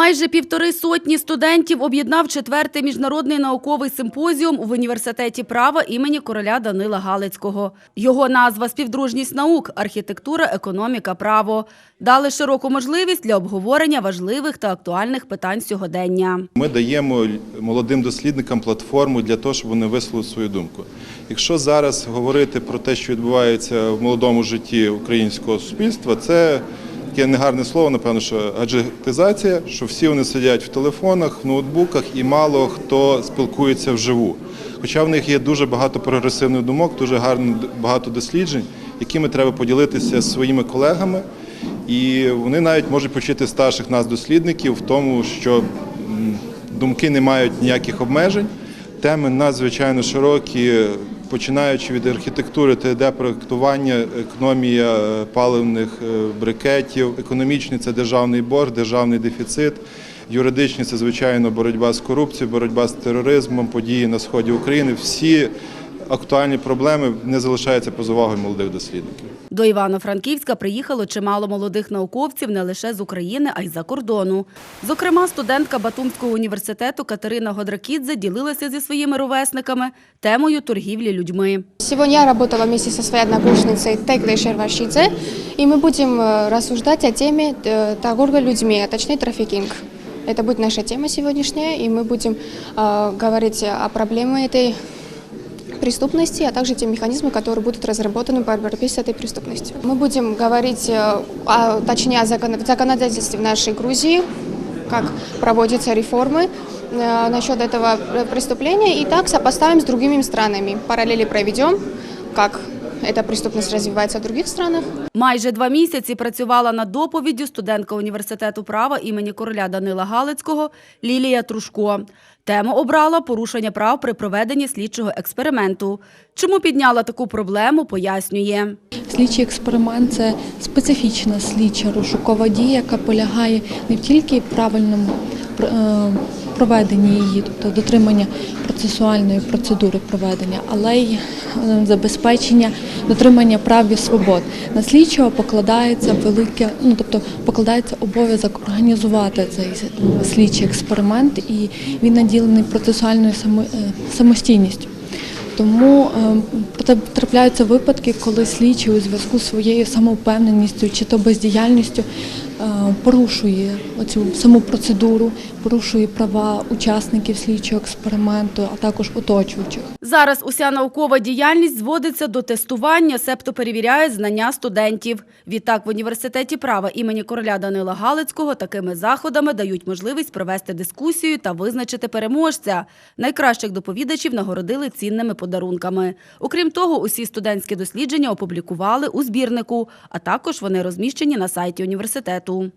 Майже півтори сотні студентів об'єднав четвертий міжнародний науковий симпозіум в університеті права імені короля Данила Галицького. Його назва співдружність наук, архітектура, економіка, право дали широку можливість для обговорення важливих та актуальних питань сьогодення. Ми даємо молодим дослідникам платформу для того, щоб вони висловили свою думку. Якщо зараз говорити про те, що відбувається в молодому житті українського суспільства, це таке негарне слово, напевно, що аджетизація, що всі вони сидять в телефонах, в ноутбуках і мало хто спілкується вживу. Хоча в них є дуже багато прогресивних думок, дуже гарно багато досліджень, якими треба поділитися з своїми колегами. І вони навіть можуть почути старших нас дослідників в тому, що думки не мають ніяких обмежень. Теми надзвичайно широкі, починаючи від архітектури, 3D-проектування, економія е, паливних е, брикетів, економічний це державний борг, державний дефіцит. Юридичні це звичайно боротьба з корупцією, боротьба з тероризмом, події на сході України. Всі актуальні проблеми не залишаються поза увагою молодих дослідників. До Івано-Франківська приїхало чимало молодих науковців не лише з України, а й за кордону. Зокрема, студентка Батумського університету Катерина Годракідзе ділилася зі своїми ровесниками темою торгівлі людьми. Сегодня я работала вместе со своей однокурсницей Теглой Шервашидзе, и мы будем э, рассуждать о теме э, торговли людьми, а точнее трафикинг. Это будет наша тема сегодняшняя, и мы будем э, говорить о проблеме этой преступности, а также те механизмы, которые будут разработаны по борьбе с этой преступностью. Мы будем говорить, э, о, точнее, о закон- законодательстве в нашей Грузии, как проводятся реформы э, насчет этого э, преступления, и так сопоставим с другими странами. Параллели проведем, как эта преступность развивается в других странах. Майже два місяці працювала над доповіддю студентка університету права імені короля Данила Галицького Лілія Трушко. Тему обрала порушення прав при проведенні слідчого експерименту. Чому підняла таку проблему, пояснює. Слідчий експеримент це специфічна слідча розшукова дія, яка полягає не тільки в правильному е, проведенні її, тобто дотримання процесуальної процедури проведення, але й е, забезпечення дотримання прав і свобод. На слідчого покладається велике, ну тобто покладається обов'язок організувати цей слідчий експеримент, і він наділений процесуальною е, самостійністю. Тому е, трапляються випадки, коли слідчий у зв'язку з своєю самовпевненістю чи то бездіяльністю порушує оцю саму процедуру, порушує права учасників слідчого експерименту, а також оточуючих. Зараз уся наукова діяльність зводиться до тестування, себто перевіряє знання студентів. Відтак в університеті права імені короля Данила Галицького такими заходами дають можливість провести дискусію та визначити переможця. Найкращих доповідачів нагородили цінними подарунками. Окрім того, усі студентські дослідження опублікували у збірнику, а також вони розміщені на сайті університету.